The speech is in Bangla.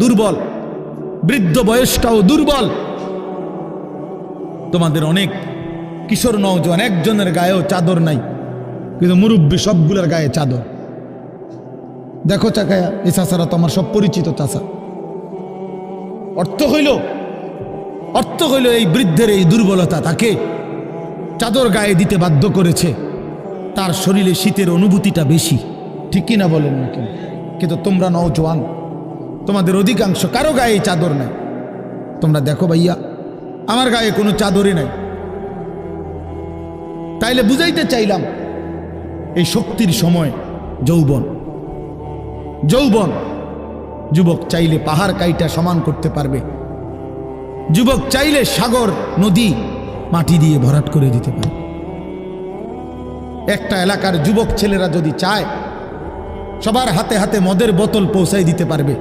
দুর্বল, বৃদ্ধ বয়সটাও দুর্বল। তোমাদের অনেক কিশোর নওজোয়ান, একজনের গায়েও চাদর নাই, কিন্তু মুরব্বী সবগুলোর গায়ে চাদর। দেখো চাকায়া, এই চাষারা তো আমার সব পরিচিত চাষা অর্থ হইল অর্থ হইল এই বৃদ্ধের এই দুর্বলতা, তাকে চাদর গায়ে দিতে বাধ্য করেছে। তার শরীরে শীতের অনুভূতিটা বেশি। ঠিক কিনা বলেন না কেন কিন্তু তোমরা নওজোয়ান তোমাদের অধিকাংশ কারও গায়ে চাদর নাই। তোমরা দেখো ভাইয়া, আমার গায়ে কোনো চাদরই নাই। তাইলে বুঝাইতে চাইলাম, এই শক্তির সময় যৌবন যৌবন, যুবক চাইলে পাহাড় কাইটা সমান করতে পারবে। যুবক চাইলে সাগর, নদী, মাটি দিয়ে ভরাট করে দিতে পারে একটা এলাকার যুবক ছেলেরা যদি চায়, সবার হাতে হাতে মদের বোতল পৌঁছাই দিতে পারবে।